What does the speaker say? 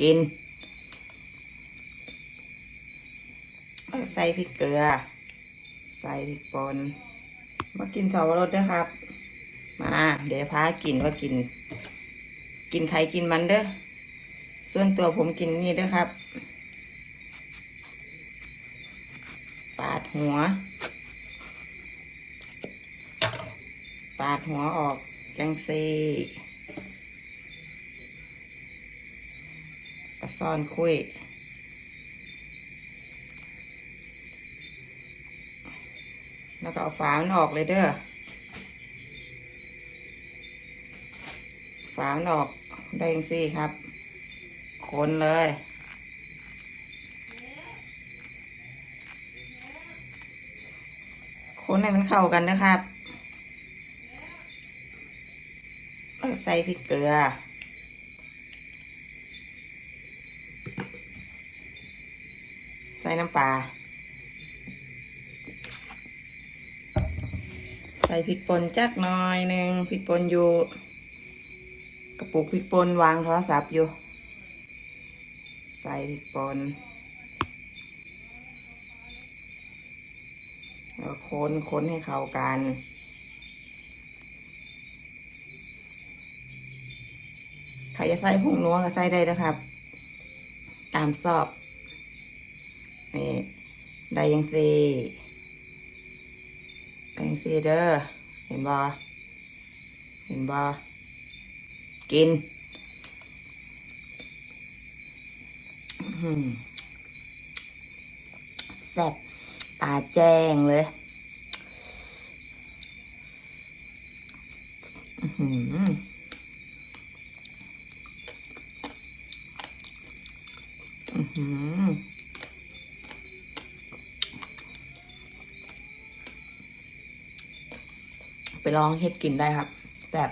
กิน ใส่พริกเกลือ ใส่พริกป่นมากินสาวรสด้วยครับ มา เดี๋ยวพากินว่ากิน กินใครกินมันเด้อส่วนตัวผมกินนี่เด้อครับปาดหัว ปาดหัวออก จังซี กระซ่อนคุยแล้วก็เอาฝามันออกเลยเด้อฝามันออกได้จังซี่ครับ คนเลยคนให้มันเข้ากันนะครับก็ใส่พริกเกลือ ส่น้ำปลา ใส่พริกป่นจักหน่อยหนึ่งพริกป่นอยู่ กระปุกพริกป่นวางโทรศัพท์อยู่ ใส่พริกป่นแล้วคนคนให้เข้ากันใครจะใส่ผงนัวก็ใส่ได้นะครับ ตามสอบ นี่ได้ยังสีได้ยังสีเด้อเห็นบอเห็นบอกินแซ่บตาแจ้งเลยอื้อ ลองเฮ็ดกินได้ครับแซ่บ